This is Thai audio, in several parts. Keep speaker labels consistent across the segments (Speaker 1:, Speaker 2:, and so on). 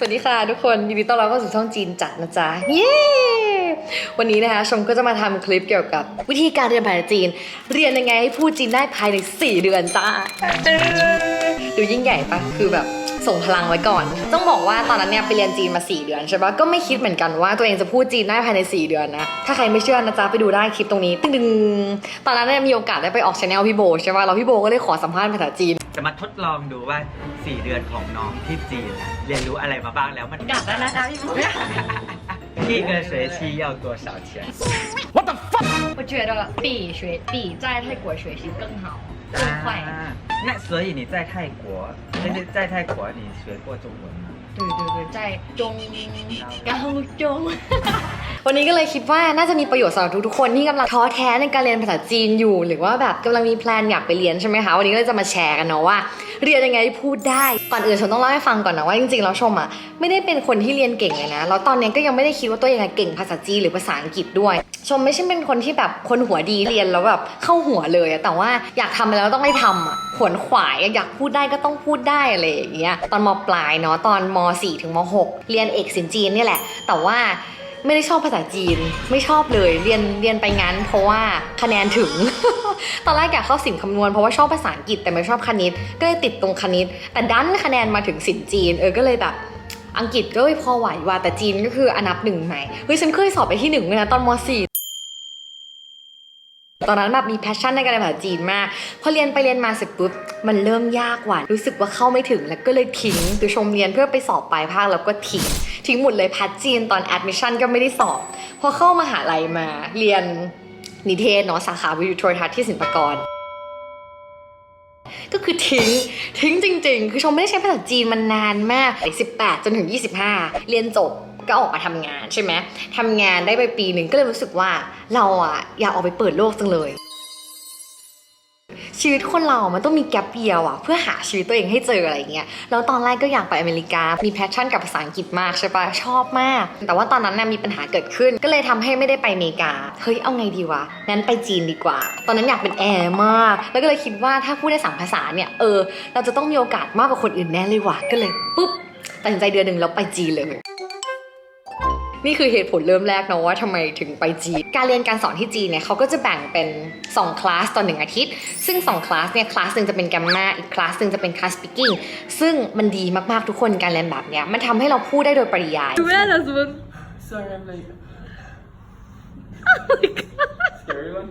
Speaker 1: สวัสดีค่ะทุกคนยินดีต้อนรับเข้าสู่ช่องจีนจัดนะจ๊ะเย้วันนี้นะคะชมก็จะมาทำคลิปเกี่ยวกับ วิธีการเรียนภาษาจีน เรียนยังไงให้พูดจีนได้ภายใน 4 เดือนจ้าดูยิ่งใหญ่ปะคือแบบส่งพลังไว้ก่อน ต้องบอกว่าตอนนั้นเนี่ยไปเรียนจีนมา 4 เดือนใช่ปะก็ไม่คิดเหมือนกันว่าตัวเองจะพูดจีนได้ภายใน 4 เดือนนะ ถ้าใครไม่เชื่อนะจ๊ะไปดูได้คลิปตรงนี้ตึ้งตอนนั้นเนี่ยมีโอกาสได้ไปออกช anel พี่โบใช่ปะแล้วพี่โบก็ได้ขอสัมภาษณ์ภาษาจีน
Speaker 2: จะมาทดลองดูว่า 4 เดือนของน้องที่จีน เรียนรู้อะไรมาบ้างแล้วมัน
Speaker 1: กลับแล้วนะคะพี่โบ
Speaker 2: 一个学期要多少钱？
Speaker 1: 我觉得比学比在泰国学习更好，更快。
Speaker 2: 啊那所以你在泰国，就是在泰国你学过中文吗？
Speaker 1: 对对对，在中高中 วันนี้ก็เลยคิดว่าน่าจะมีประโยชน์สำหรับทุกๆคนที่กำลังท้อแท้ในการเรียนภาษาจีนอยู่ หรือว่าแบบกำลังมีแพลนอยากไปเรียนใช่ไหมคะวันนี้ก็เลยจะมาแชร์กันเนาะว่าเรียนยังไงพูดได้ก่อนอื่นชมต้องเล่าให้ฟังก่อนนะว่าจริงๆแล้วชมอะไม่ได้เป็นคนที่เรียนเก่งเลยนะแล้วตอนนี้ก็ยังไม่ได้คิดว่าตัวเองเก่งภาษาจีนหรือภาษาอังกฤษด้วย ชมไม่ใช่เป็นคนที่แบบคนหัวดีเรียนแล้วแบบเข้าหัวเลยแต่ว่าอยากทำแล้วต้องได้ทำอะขวนขวายอยากพูดได้ก็ต้องพูดได้อะไรอย่างเงี้ยตอนมปลายเนาะตอนม .4 ถึงม .6 เรียนเอกสินจีนนี่แหละ แต่ว่า ไม่ได้ชอบภาษาจีน ไม่ชอบเลยเรียนเรียนไปงั้น เพราะว่าคะแนนถึง ตอนแรกอยากเข้าสินคำนวณเพราะว่าชอบภาษาอังกฤษแต่ไม่ชอบคณิต ก็เลยติดตรงคณิต แต่ดันคะแนนมาถึงสินจีน เออก็เลยแบบอังกฤษก็พอไหวว่าแต่จีนก็คืออันดับหนึ่งใหม่เฮ้ยฉันเคยสอบไปที่หนึ่งเลยนะตอนม .4 ตอนนั้นแบบมีแพชชั่นในการเรียนภาษาจีนมาก พอเรียนไปเรียนมาเสร็จปุ๊บ มันเริ่มยากว่ะรู้สึกว่าเข้าไม่ถึง แล้วก็เลยทิ้งคือชมเรียนเพื่อไปสอบปลายภาคแล้วก็ทิ้ง ทิ้งหมดเลยแพทจีนตอนแอดมิชชั่นก็ไม่ได้สอบ พอเข้ามหาลัยมาเรียนนิเทศเนาะสาขาวิทยุโทรทัศน์ที่ศิลปากรก็คือทิ้งทิ้งจริง ๆ คือชมไม่ได้ใช้ภาษาจีนมานานมาก18 จนถึง 25 เรียนจบ ก็ออกมาทำงานใช่ไหมทำงานได้ไปปีหนึ่งก็เลยรู้สึกว่าเราอะอยากออกไปเปิดโลกจังเลย ชีวิตคนเรามันต้องมีแกลบเยียวอะเพื่อหาชีวิตตัวเองให้เจออะไรอย่างเงี้ยแล้วตอนแรกก็อยากไปอเมริกา มีแพชชั่นกับภาษาอังกฤษมากใช่ปะชอบมาก แต่ว่าตอนนั้นน่ะมีปัญหาเกิดขึ้น ก็เลยทำให้ไม่ได้ไปอเมริกาเฮ้ยเอาไงดีวะงั้นไปจีนดีกว่า ตอนนั้นอยากเป็นแอร์มาก แล้วก็เลยคิดว่าถ้าพูดได้สามภาษาเนี่ยเออเราจะต้องมีโอกาสมากกว่าคนอื่นแน่เลยว่ะก็เลยปุ๊บตัดสินใจเดือนหนึ่งแล้วไปจีนเลย นี่คือเหตุผลเริ่มแรกเนาะว่าทำไมถึงไปจีน การเรียนการสอนที่จีนเนี่ยเขาก็จะแบ่งเป็น 2 คลาสต่อหนึ่งอาทิตย์ ซึ่ง 2 คลาสเนี่ย คลาสหนึ่งจะเป็นแกมมาอีกคลาสหนึ่งจะเป็นคลาสสปีกิ้ง ซึ่งมันดีมากๆทุกคนการเรียนแบบเนี้ย มันทำให้เราพูดได้โดยปริยาย
Speaker 3: Sorry, I'm late. Scary one?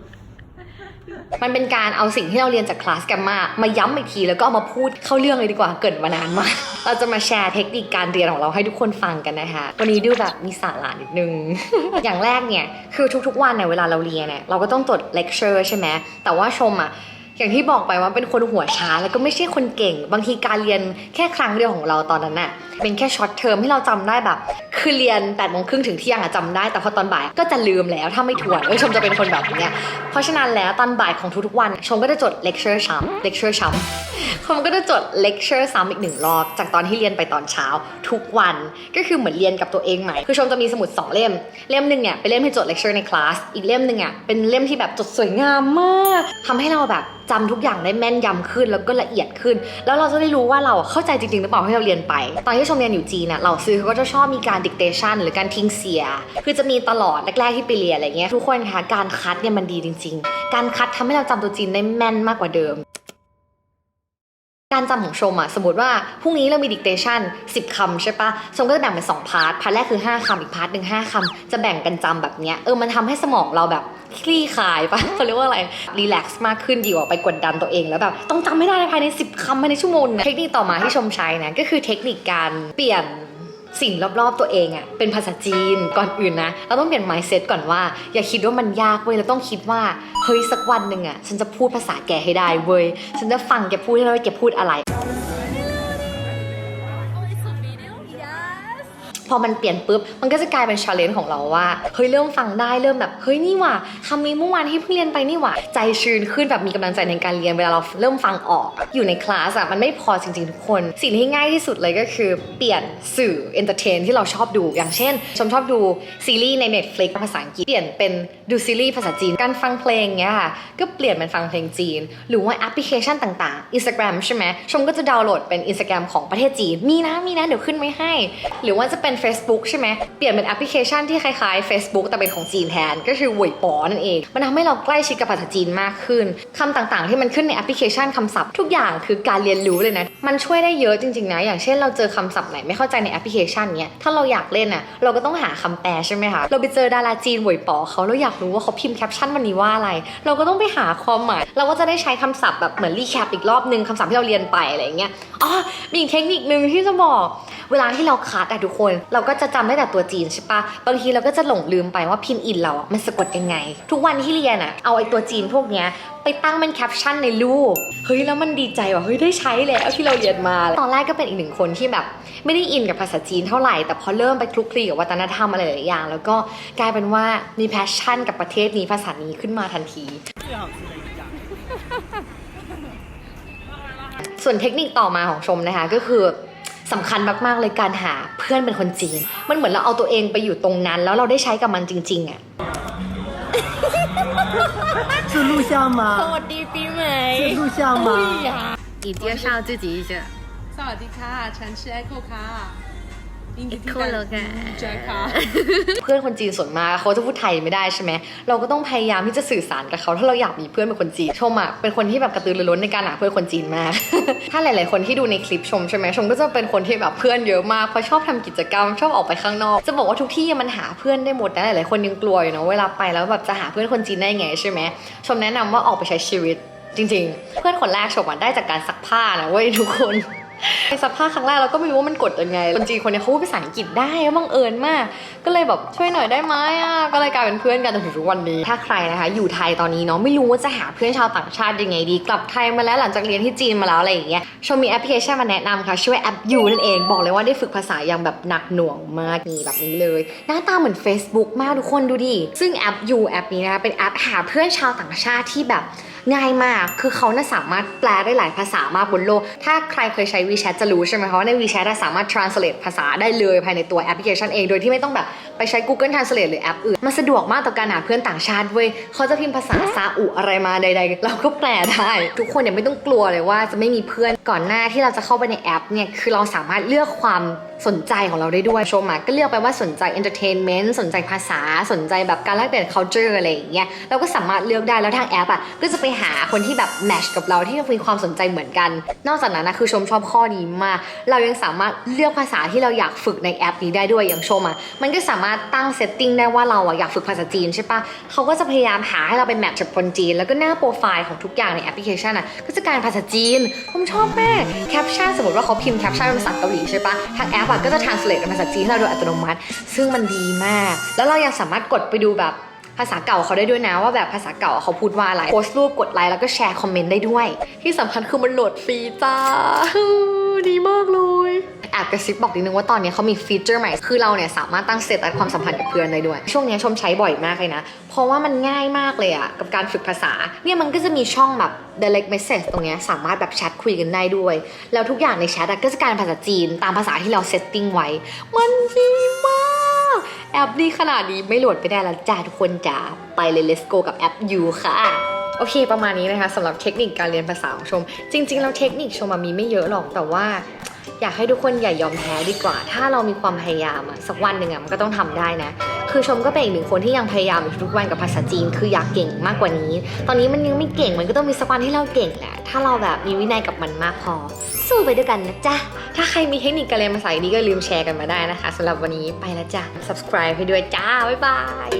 Speaker 1: มันเป็นการเอาสิ่งที่เราเรียนจากคลาสแกมมามาย้ำอีกทีแล้วก็เอามาพูดเข้าเรื่องเลยดีกว่าเกิดมานานมาก เราจะมาแชร์เทคนิคการเรียนของเราให้ทุกคนฟังกันนะคะ วันนี้ดูแบบมีสาระนิดนึง อย่างแรกเนี่ยคือทุกๆวันเนี่ยเวลาเราเรียนเนี่ยเราก็ต้องตดเลคเชอร์ใช่ไหมแต่ว่าชมอะ อย่างที่บอกไปว่าเป็นคนหัวช้าแล้วก็ไม่ใช่คนเก่ง บางทีการเรียนแค่ครั้งเดียวของเราตอนนั้นน่ะเป็นแค่ช็อตเทอมให้เราจำได้แบบ คือเรียน8ปดโมงครึ่งถึงเที่ยงอะจำได้ แต่พอตอนบ่ายก็จะลืมแล้วถ้าไม่ทวนเออชมจะเป็นคนแบบเนี้ยเพราะฉะนั้นแล้วตอนบ่ายของทุกๆวัน ชมก็จะจดเลคเชอร์ช้ำเลคเชอร์ช้ำ ชมก็จะจดเลคเชอร์ซ้ำอีกหนึ่งรอบ จากตอนที่เรียนไปตอนเช้าทุกวันก็คือเหมือนเรียนกับตัวเองใหม่ คือชมจะมีสมุดสองเล่ม เล่มหนึ่งเนี่ยเป็นเล่มที่จดเลคเชอร์ในคลาสอีกเล่มหนึ่งอะเป็นเล่มที่แบบจดสวยงามมากทำให้เราแบบจำทุกอย่างได้แม่นยำขึ้นแล้วก็ละเอียดขึ้น แล้วเราจะได้รู้ว่าเราเข้าใจจริงๆหรือเปล่าที่เราเรียนไป ตอนที่ชมเรียนอยู่จีนน่ะเราซื้อเขาก็จะชอบมีการดิกเตชันหรือการทิ้งเสีย คือจะมีตลอดแรกๆที่ไปเรียนอะไรเงี้ยทุกคนคะการคัดเนี่ยมันดีจริง ๆ การคัดทำให้เราจำตัวจีนได้แม่นมากกว่าเดิม การจำของชมอะสมมติว่าพรุ่งนี้เรามีดิกเตชัน10คำใช่ปะชมก็จะแบ่งเป็น2พาร์ทพาร์ทแรกคือ 5คำอีกพาร์ทหนึ่ง5คำจะแบ่งกันจำแบบเนี้ยเออมันทำให้สมองเราแบบคลี่คลายปะเขาเรียกว่าอะไรรีแลกซ์มากขึ้นดีกว่าไปกดดันตัวเองแล้วแบบต้องจำไม่ได้ภายใน 10คำภายในชั่วโมงนะเทคนิคต่อมาที่ชมใช้นะก็คือเทคนิคการเปลี่ยน สิ่งรอบๆตัวเองอะเป็นภาษาจีนก่อนอื่นนะ เราต้องเปลี่ยน mindset ก่อนว่า อย่าคิดว่ามันยากเว้ยเราต้องคิดว่าเฮ้ยสักวันหนึ่งอะฉันจะพูดภาษาแกให้ได้เว้ยฉันจะฟังแกพูดให้ได้ว่าแกพูดอะไร พอมันเปลี่ยนปุ๊บ มันก็จะกลายเป็นชาเลนจ์ของเราว่า เฮ้ยเริ่มฟังได้เริ่มแบบ เฮ้ยนี่หว่าคำนี้เมื่อวานที่เพิ่งเรียนไปนี่หว่า ใจชื้นขึ้นแบบมีกำลังใจในการเรียนเวลาเราเริ่มฟังออกอะอยู่ในคลาสอะมันไม่พอจริงๆทุกคน สิ่งที่ง่ายที่สุดเลยก็คือเปลี่ยนสื่อเอนเตอร์เทนที่เราชอบดู อย่างเช่น ชมชอบดูซีรีส์ใน Netflix ภาษาอังกฤษ เปลี่ยนเป็นดูซีรีส์ภาษาจีน การฟังเพลงเงี้ยค่ะ ก็เปลี่ยนเป็นฟังเพลงจีน หรือว่าแอปพลิเคชันต่างๆ Instagram ใช่ไหมชมก็จะดาวน์โหลดเป็น Instagram ของประเทศจีน มีนะ มีนะ เดี๋ยวขึ้นไว้ให้ หรือว่าจะเป็น Facebook ใช่ไหมเปลี่ยนเป็นแอปพลิเคชันที่คล้ายๆ Facebook แต่เป็นของจีนแทนก็คือหวยปอนั่นเอง มันทำให้เราใกล้ชิดกับภาษาจีนมากขึ้นคำต่างๆ ที่มันขึ้นในแอปพลิเคชันคำศัพท์ทุกอย่างคือการเรียนรู้เลยนะ มันช่วยได้เยอะจริงๆนะอย่างเช่นเราเจอคำศัพท์ไหนไม่เข้าใจในแอปพลิเคชันเนี้ยถ้าเราอยากเล่นอะเราก็ต้องหาคำแปลใช่ไหมคะเราไปเจอดาราจีนหวยปอเขาเราอยากรู้ว่าเขาพิมพ์แคปชั่นวันนี้ว่าอะไร เราก็ต้องไปหาความหมาย เราก็จะได้ใช้คำศัพท์แบบเหมือนรีแคปอีกรอบนึงคำศัพท์ที่เราเรียนไปอะไรเงี้ยอ๋อมีเทคนิคนึงที่จะบอก เวลาที่เราคัดอะทุกคนเราก็จะจำได้แต่ตัวจีนใช่ปะบางทีเราก็จะหลงลืมไปว่าพินอินเราอะมันสะกดยังไง ทุกวันที่เรียนอะเอาไอ้ตัวจีนพวกเนี้ยไปตั้งเป็นแคปชั่นในรูปเฮ้ยแล้วมันดีใจว่ะเฮ้ยได้ใช้แล้วที่เราเรียนมาตอนแรกก็เป็นอีกหนึ่งคนที่แบบ ไม่ได้อินกับภาษาจีนเท่าไหร่แต่พอเริ่มไปคลุกคลีกับวัฒนธรรมอะไรหลายอย่าง แล้วก็กลายเป็นว่ามีแพชชั่นกับประเทศนี้ภาษานี้ขึ้นมาทันทีส่วนเทคนิคต่อมาของชมนะคะก็คือ สำคัญมากๆเลยการหาเพื่อนเป็นคนจีน มันเหมือนเราเอาตัวเองไปอยู่ตรงนั้น แล้วเราได้ใช้กับมันจริงๆอะ
Speaker 4: 是录像吗？
Speaker 1: สวัสดีปีใหม่
Speaker 4: 是录像吗？
Speaker 1: 你介绍自己一下
Speaker 3: 萨瓦迪卡，ฉันชื่ อ Echo ค่ะ
Speaker 1: Echo เหรอคะ
Speaker 3: แจ็คค่ะ
Speaker 1: เพื่อนคนจีนส่วนมากเขาจะพูดไทยไม่ได้ใช่ไหมเราก็ต้องพยายามที่จะสื่อสารกับเขาถ้าเราอยากมีเพื่อนเป็นคนจีนชมอะเป็นคนที่แบบกระตือรือร้นในการหาเพื่อนคนจีนมาก ถ้าหลาย ๆ คนที่ดูในคลิปชมใช่ไหมชมก็จะเป็นคนที่แบบเพื่อนเยอะมากเพราะชอบทำกิจกรรมชอบออกไปข้างนอก จะบอกว่าทุกที่มันหาเพื่อนได้หมดนะหลาย ๆ คนยังกลัวอยู่เนาะเวลาไปแล้วแบบจะหาเพื่อนคนจีนได้ไงใช่ไหมชมแนะนำว่าออกไปใช้ชีวิตจริง ๆ เพื่อนคนแรกชมอะได้จากการซักผ้านะเว้ยทุกคน ไปซักผ้าครั้งแรกเราก็ไม่รู้ว่ามันกดยังไง คนจีนคนเนี้ยเขาพูดภาษาอังกฤษได้บังเอิญมาก ก็เลยแบบช่วยหน่อยได้ไหมอะ ก็เลยกลายเป็นเพื่อนกันจนถึงทุกวันนี้ ถ้าใครนะคะ อยู่ไทยตอนนี้เนาะไม่รู้ว่าจะหาเพื่อนชาวต่างชาติยังไงดี กลับไทยมาแล้วหลังจากเรียนที่จีนมาแล้วอะไรอย่างเงี้ย ชมมีแอปพลิเคชันมาแนะนำค่ะช่วยแอปยูนั่นเอง บอกเลยว่าได้ฝึกภาษาอย่างแบบหนักหน่วงมากนี่แบบนี้เลย หน้าตาเหมือน Facebook มากทุกคนดูดิ ซึ่งแอปยูแอปนี้นะคะเป็นแอปหาเพื่อนชาวต่างชาติที่แบบ ง่ายมาก คือเขาน่ะสามารถแปลได้หลายภาษามากบนโลก ถ้าใครเคยใช้ WeChat จะรู้ใช่ไหมคะว่าใน WeChat สามารถ translate ภาษาได้เลยภายในตัวแอปพลิเคชันเอง โดยที่ไม่ต้องแบบไปใช้ Google Translate หรือแอปอื่น มันสะดวกมากต่อการหาเพื่อนต่างชาติเว้ย เขาจะพิมพ์ภาษาซาอุอะไรมาใดๆ เราก็แปลได้ ทุกคนเนี่ยไม่ต้องกลัวเลยว่าจะไม่มีเพื่อน ก่อนหน้าที่เราจะเข้าไปในแอปเนี่ยคือเราสามารถเลือกความสนใจของเราได้ด้วยโชมาก็เลือกไปว่าสนใจ entertainment สนใจภาษา สนใจแบบการแลกเปลี่ยน culture อะไรอย่างเงี้ย เราก็สามารถเลือกได้แล้วทางแอปอะก็จะไปหาคนที่แบบ match กับเราที่มีความสนใจเหมือนกัน นอกจากนั้นนะคือชมชอบข้อนี้มากเรายังสามารถเลือกภาษาที่เราอยากฝึกในแอปนี้ได้ด้วยอย่างชมอะมันก็สามารถตั้ง setting ได้ว่าเราอะอยากฝึกภาษาจีนใช่ปะเขาก็จะพยายามหาให้เราเป็น match กับคนจีน แล้วก็หน้าโปรไฟล์ของทุกอย่างในแอปพลิเคชันอะก็จะกลายเป็นภาษาจีนผมชอบมากแคปชั่นสมมติว่าเขาพิมพ์แคปชั่นเป็นภาษาเกาหลีใช่ปะทางแอปอะก็จะ translate เป็นภาษาจีนให้เราโดยอัตโนมัติ ซึ่งมันดีมาก แล้วเรายังสามารถกดไปดูแบบ ภาษาเก่าเขาได้ด้วยนะว่าแบบภาษาเก่าเขาพูดว่าอะไรโพสต์รูปกดไลค์แล้วก็แชร์คอมเมนต์ได้ด้วย ที่สำคัญคือมันโหลดฟรีจ้าดีมากเลยแอบกระซิบบอกนิดนึงว่าตอนนี้เขามีฟีเจอร์ใหม่ คือเราเนี่ยสามารถตั้งสเตตัสความสัมพันธ์กับเพื่อนได้ด้วย ช่วงนี้ชมใช้บ่อยมากเลยนะ เพราะว่ามันง่ายมากเลยอะกับการฝึกภาษา เนี่ยมันก็จะมีช่องแบบ direct message ตรงเนี้ยสามารถแบบแชทคุยกันได้ด้วย แล้วทุกอย่างในแชทก็จะกลายเป็นภาษาจีนตามภาษาที่เราเซตติ้งไว้ มันดีมาก แอปดีขนาดนี้ไม่โหลดไปได้แล้วจ้าทุกคนจ้าไปเลย let's go กับแอปยูค่ะ โอเค ประมาณนี้นะคะสำหรับเทคนิคการเรียนภาษาของชม จริง ๆ แล้วเทคนิคชมมีไม่เยอะหรอกแต่ว่า อยากให้ทุกคนอย่ายอมแพ้ดีกว่า ถ้าเรามีความพยายามอะสักวันหนึ่งอะมันก็ต้องทำได้นะ คือชมก็เป็นอีกหนึ่งคนที่ยังพยายามอยู่ทุกวันกับภาษาจีน คืออยากเก่งมากกว่านี้ ตอนนี้มันยังไม่เก่งมันก็ต้องมีสักวันที่เราเก่งแหละถ้าเราแบบมีวินัยกับมันมากพอ สู้ไปด้วยกันนะจ๊ะถ้าใครมีเทคนิคการเรียนภาษาดีก็ลืมแชร์กันมาได้นะคะสำหรับวันนี้ไปแล้วจ้ะ subscribe ให้ด้วยจ้าบ๊ายบาย